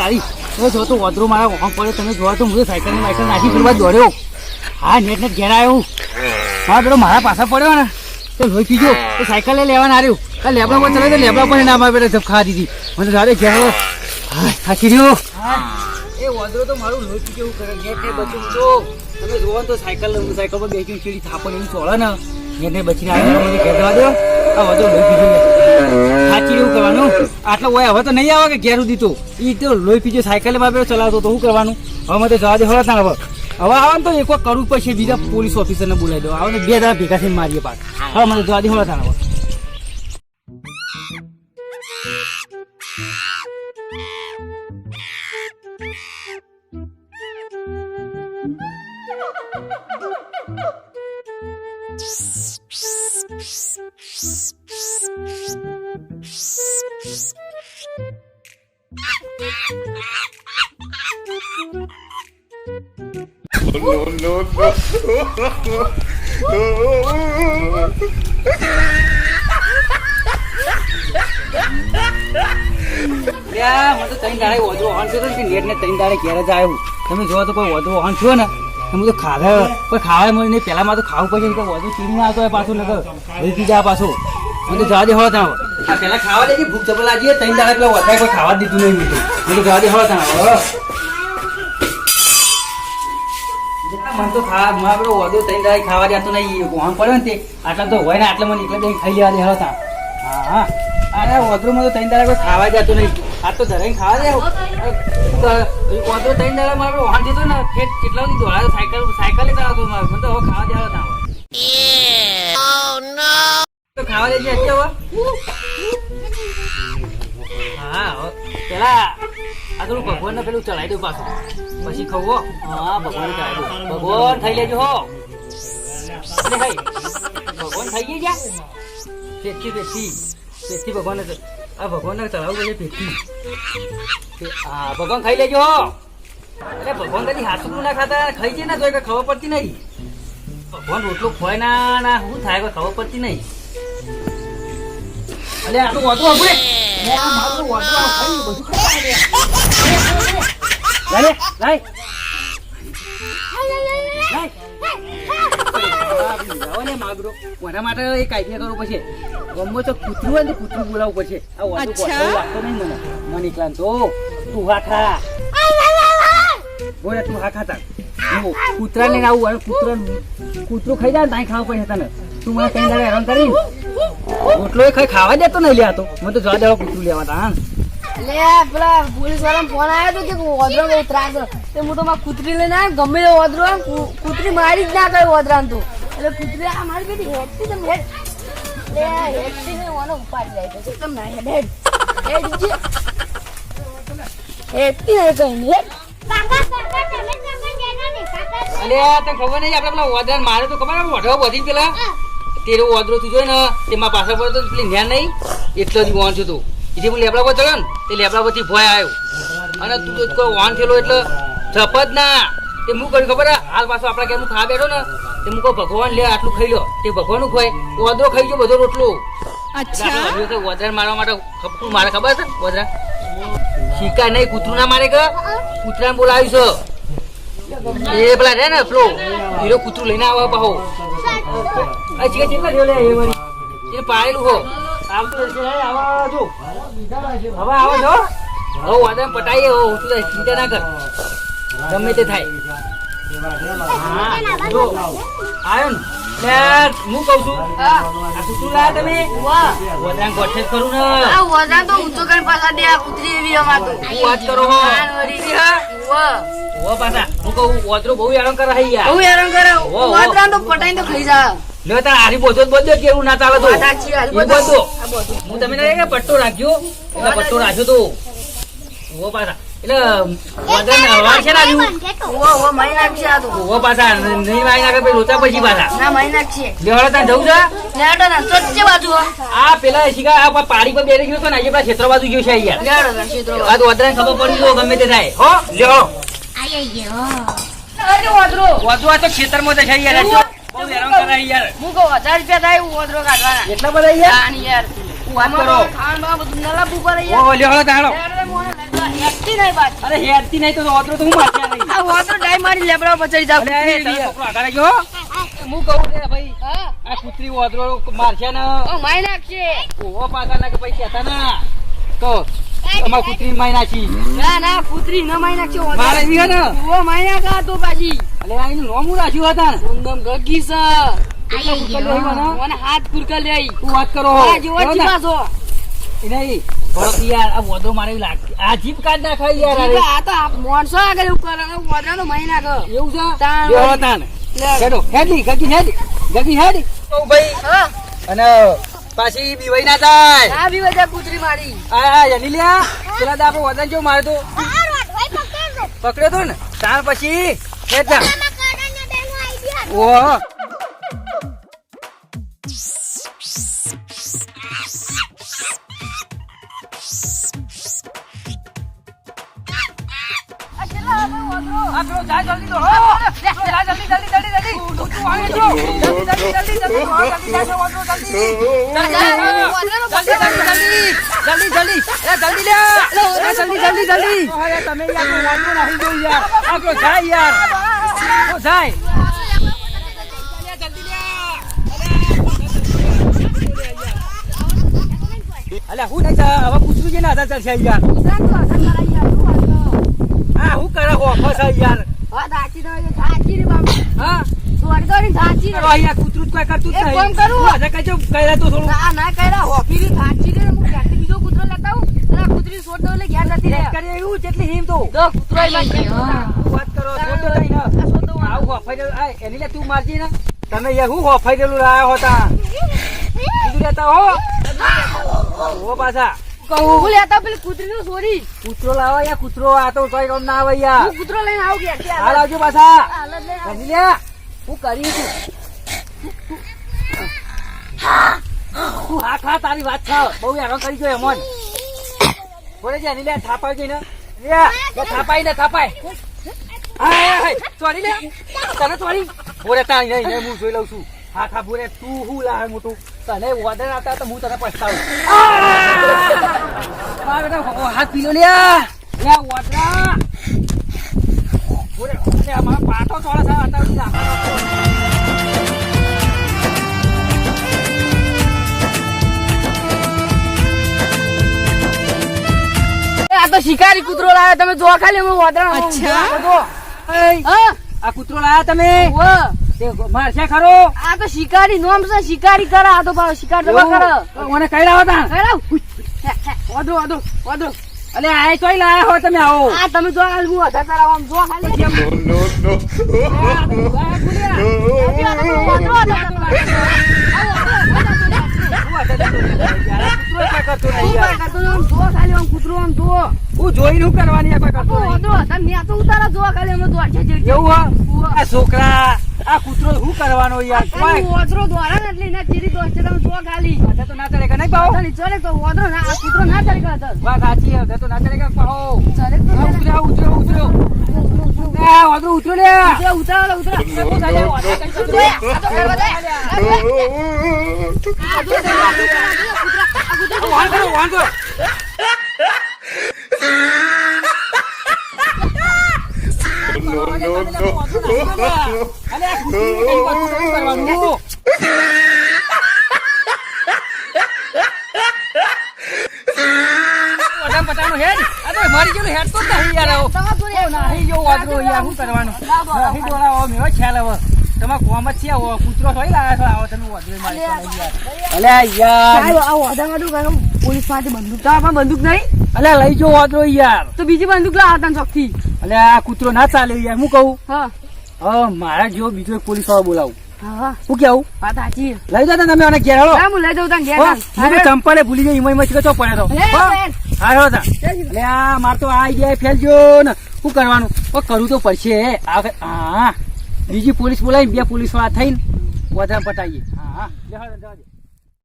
તારી. હવે જો તો વધરો મારા વોંગ પડે તમે જોવા તો હું સાયકલની બાયકલ નાખી ફરવા દોડ્યો. હા, નેટ નેટ ઘેર આવ્યો હા. પેલો મારા પાછા પડ્યો ને, તો લોહી પીજો તો સાયકલ લઈ લેવાના રહ્યું. કાલ લેબડા પર ચલાવી તો લેબડા પર ના મારે પેલા ખા દીધી. મને જાડે ઘેર થાકી રહ્યો એ વધરો તો મારું લોહી એવું કરે નેટ ને બચું તો. તમે જોવો તો સાયકલ સાયકલ પર બેસી ચીડી થાપણ એવું ચોળે ને. નેટ ને બચીને આવ્યો મને ઘેર જવા આ વધરો લોહી લે સાચી એવું કરવાનું? આટલો હોય, હવે તો નહીં આવે કે ઘેર સુધી તો? એ તો લોહી પીજો સાયકલમાં ચલાવતો તો શું કરવાનું? હવે મને જવા દે, હવે ના હવે. હવે આવે તો એક વાર કરવું પડશે, બીજા પોલીસ ઓફિસરને બોલાવી દો. આવે બે દાડા ભેગા થઈને મારીએ પાક હવે મને જવા દે, હવે ના હવે. લ્યા, મને તો ત્રણ દાડે વધુ વાહન થયો કે નેટ ત્રણ દાડે ઘેર જ આવ્યું. તમે જોવો તો વધુ વાહન થયો ને તમે તો પણ ખાવા મળે નહીં પહેલામાં તો ખાવું પડશે કે વધુ ચીડી ના આવતો પાછું નકર લઈ જા પાછું. મને જવા દે હવા ત્યાં આ પહેલા ખાવા દે ભૂખ ચપલ લાગી ત્રણ દાડે પેલા વધારે કોઈ ખાવા દીધું નહીં મને જવા દે હવા ત્યાં હવે તો ખાવા માં વધુ ત્રણ જાય, ખાવા જતો નહીં વાહન પડે ને તે. આટલા તો હોય ને, આટલા મને એકલા બેન ખાઈ લેવા દે હવા હા હા. અરે વધુમાં તો ત્રણ દાડા ખાવા જતો નહીં. આ તો ધરાઈને ખાવા દે વધુ ત્રણ દાડા મારે વાહન દીધો ને ખેત કેટલા સુધી દોડાયો સાયકલ સાયકલ ચલાવતો મારે. મને તો હવે ખાવા દેવા હતા તો. ખાવા દેજે અત્યારે હા પેલા થોડું ભગવાનને પેલું ચલાવી દઉં પાછું. પછી ખવો હા. ભગવાન ચડાવી દઉં. ભગવાન થઈ લેજો હો ભગવાન થઈ ગયા પેટથી પેટથી. પેટથી ભગવાન આ ભગવાનને ચડાવવું પડે પેટથી. હા, ભગવાન ખાઈ લેજો હો. એટલે ભગવાન કદી હાથું ના ખાતા, ખાઈ છે ને તો ખબર પડતી નહીં. ભગવાન રોટલો ખોય ના ના શું થાય ખબર પડતી નહીં. અરે આ વાંધો આપણે મારું વાંધો ખાઈ બધું ખાઈ લાય. લાય. આ જાઓ ને માટે એક આઈડિયા કરવો પડશે? ગમો તો કૂતરું હોય ને કૂતરું બોલાવવું પડશે. આ વાતો અચ્છા. વાતો વાગતો નહીં મને. મને એકલા તો તું હા ખા. બોલે તું હા ખાતા કૂતરા લઈને આવું અને કૂતરો કૂતરું ખાઈ જાય ને તાઈ ખાવા પડશે તને. તું મને કઈ દાડે હેરાન કરી? રોટલો ખાઈ ખાવા દેતો નહીં લેતો તો. મને તો જવા દેવા કૂતરું લેવા તા હા. લે પેલા પોલીસવાળા ફોન આવ્યો હતો કે ઓદરો બહુ ત્રાસ તે હું તો મારી કૂતરી લઈને આવ્યો ગમે તે ઓદરો કૂતરી મારી જ ના કઈ ઓદરાને તો. એટલે કૂતરી આ મારી બેટી હેડતી તેમ હેડ. લે હેડતી ને ઓને ઉપાડી જાય છે. એકદમ ના હેડ હેડ. હેડ જે હેડતી નહીં કઈ નહીં હેડ. અલે તને ખબર નહીં આપણે પેલા ઓદરા મારે તો ખબર વઢો બધી પેલા તેરો ઓદરો તું જોઈ ને તેમાં પાછળ પડતો પેલી ન્યા નહીં? એટલો જ વાંચું તું. એથી હું લેબડા પર ચડ્યો ને તે લેબડા પરથી ભોય આવ્યો. અને તું તો કોઈ વાન થયેલો એટલે જપત ના. તે હું કર્યું ખબર હાલ પાછો આપણા ઘેર હું ખાવા બેઠો ને તે હું કહું ભગવાન લે આટલું ખાઈ લો. તે ભગવાનનું ખોય. ઓદરો ખાઈ ગયો બધો રોટલો. ઓદરાને મારવા માટે ખપતું મારે ખબર છે? ઓદરા શીકા નહીં કૂતરું ના મારે કે? કૂતરાને બોલાવ્યું છે એ પેલા રે ને પેલો હીરો કૂતરું લઈને આવે પાહો એ પાડેલું હો. આવતું રહેશે હે, આવા જો. હવે આવો છો હવે વાદળ પટાઈએ હો તું ચિંતા ના કર. ગમે તે થાય. હા જો. આવ્યો ને. હું કહું છું. આ કૂતરું લાયા તમે? વાહ ગોઠે જ ને. આ તો ઊંચો પાછા દે આ કૂતરી એવી અમાર તો. વાત કરો હો. વાહ ઓ પાછા. કહું ઓદરો બહુ હેરાન કરે હે યાર બહુ હેરાન કરે. તો પટાઈને તો ખાઈ જા. લે તાર હારી બોજો જ બોજો કેવું ના ચાલે તો. હું તમે ના કે પટ્ટો રાખ્યો? એટલે પટ્ટો રાખ્યો તો. ઓ પાછા. એટલે વજન હવાર છે નાખશે આ તો. ઓ પાછા નહીં વાઈ નાખે પછી રોતા પછી પાછા. ના, મારી નાખશે. લેવાડો ત્યાં જવું છે? લેડો ના, સચ્ચે બાજુ આ પેલા શીખા આ પાડી પર બેસી ગયો તો ને આજે પેલા ક્ષેત્ર બાજુ ગયો છે યાર લેડો ના, સીધો. આ તો વજરાને ખબર પડી તો ગમે તે થાય. હો લ્યો. અરે, ઓદરો. વધુ તો ખેતરમાં બહુ હેરાન કરે યાર. હું કહું, હજાર રૂપિયા થાય એવું ઓદરો કાઢવાના. એટલા બધા યાર. યાર. વાત કરો? ખાવાનું બધું ના પડે યાર. ઓ મોને હેડતી નહીં પાછી. અરે હેરતી નહીં તો ઓદરો તો હું મારતા નહીં આ વાંદરો ડાઈ મારી લેબડા પર ચડી જાવ. અરે એ તારો છોકરો આગળ ગયો હું. કહું રે ભાઈ હા. આ કૂતરી ઓદરો મારશે ને. ઓ મારી નાખશે. પાછા ના કે ના. તો અમાર કૂતરી મારી નાખી. ના ના કૂતરી ન મારી નાખશે. મારે ને. ઓ નાખા તો પાછી. અલે આ એનું નોમ રાખ્યું હતા? ને સુંદમ ગગી લઈ મને? હાથ કુરકા લે તું વાત કરો આ જેવો બરાબર છો? નહીં. ભરત યાર આ વધો મારે લાગે આ જીપ કાઢ નાખાય યાર આ તો માણસો આગળ એવું કરે ને વાંદરા તો એવું છે? તાણ. તાણ. લે. હેડી. ગગી હેડી. ગગી હેડી. ઓ ભાઈ. હા. અને પાછી બીવાઈ ના થાય. આ બી બધા કૂતરી મારી. યની લ્યા. પેલા તો આપણે વજન જો મારે તો પકડ્યો તો ને. ત્યાર પછી હેડ જા ઓહો આ પેલો જા જલ્દી દોડો. જા જલ્દી, જલ્દી, જલ્દી, જલ્દી. ઊંચું વાળી દો. જલ્દી, જલ્દી, જલ્દી, જલ્દી. જલ્દી જા, જા, વાંધો, જલ્દી. જલ્દી, જલ્દી, જલ્દી, જલ્દી. એ, જલ્દી લે. જલ્દી, જલ્દી, જલ્દી. અરે, તમે યાર વાંધો નાખી દો યાર. આ પેલો જાય યાર. પેલો જાય. અલ્યા હું નહીં જા હવે પૂછવું છે ને આધાર ચાલશે યાર. આ હું કરે યાર. કરો અહીંયા કૂતરું કોઈ કરતું જ નહીં. કામ કરું. આજે કહેજો કર્યા તો થોડું. કરીએ એવું જેટલી હિમ તો. વાત કરો છોડો નહીં ને આવું હોફાઈ એની લે તું મારજી ને. તમે યાર હું હોફાઈ દેલું લાયા હોતા? કીધું લેતા હો. ઓ પાછા. કૂતરો લાવો યા કૂતરો આ તો કઈ કામ ના આવે યા કૂતરો લઈને આવું કે હાલ આવજો પાછા. એની લે. હું કરી છું. તું હા ખા તારી વાત છે બહુ હેરાન કરી ગયો એમોન બોલે છે એની લે લે ને થાપાઈ હાય હાય ચોરી લે. તને ચોરી? બોલે તા નહીં નહીં હું જોઈ લઉં છું. હા ખા બોલે તું હું લાવે મોટું? તને ઓર્ડર આવતા તો હું તને પછતાવું મારે બેટા હાથ પીલો લે. લે ઓર્ડર બોલે લે પાટો થોડા અત્યારે આ તો શિકારી કૂતરો લાવ્યો. તમે જોવા ખાલી હું. વાદળા અચ્છા. આ કૂતરો લાયા તમે મારશે ખરો આ તો શિકારી નોમ છે શિકારી કરે આ તો ભાવ શિકાર તો કરે મને કઈ લાવો તા. વાંધો વાંધો વાંધો અલે આ તોય લાયા હો તમે આવો આ તમે જો ખાલી હું હતા તારા આમ જો ખાલી આ ભૂલ્યા. વાંધો, વાંધો, વાંધો. હું હતા તો યાર, આ કૂતરો કઈ કરતો નહીં હું યાર. કાંઈ કરતો નહીં, આમ જો ખાલી આમ કૂતરો આમ જો હું જોઈને શું કરવાની આ કોઈ કરતો નહીં. તમે તો ઉતારા જોવા ખાલી અમે જે- જે- એવું હા? આ છોકરા આ કૂતરો શું કરવાનો યાર? કોઈ વાંદરો દોડા ને એટલે એના ચીરી દોડશે તમે જો ખાલી. આ તો ના ચડે કે નહીં પાહો ચાલી ચાલે તો વાંદરો ના આ કૂતરો ના ચાલે કે અધર. વાત સાચી છે તો ના ચડે કે પાહો ચાલે તો. ઉતર્યો ઉતર્યો ઉતર્યો એ વાંદરો ઉતર્યો લે ઉતરા, ઉતારો, ઉતરા. શું થાય લે? નહીં. વસ્તુ શું કરવાનું? વધારે પટાનું હેડ આ તો મરી હેડ તો નહીં યાર આવો. નહીં જો વાંદરો યાર શું કરવાનું નહીં દોડાવો મેવો ખ્યાલ હવે તમારે કોમ જ છે આવો કૂતરો થોડી લાવ્યા છો આવો તમે વાંદરો મારી યાર અલે યાર. સારું, આ કાકા પોલીસ પાસે બંદૂક તો આપણા બંદૂક નહીં? અલે લઈ જો વાંદરો યાર. તો બીજી બંદૂક લાવો તને ચોકથી. અલે આ કૂતરો ના ચાલે યાર હું કહું? હા. હા મારા જેવો બીજો એક પોલીસ વાળો બોલાવું. હા. કેવું? વાત સાચી. લઈ જાતા તમે મને ઘેર હળો હા, હું લઈ જાઉં તને ઘેર. હું તો ભૂલી ગઈ ઈમાં ઈમાં ચો પડે તો. હા હો, તા લે આ માર તો આ આઈડિયા ફેલજો ને. શું કરવાનું? કરવું તો પડશે. હા. બીજી પોલીસ બોલાવી બે પોલીસવાળા થઈને વધારે પટાવીએ હા હા.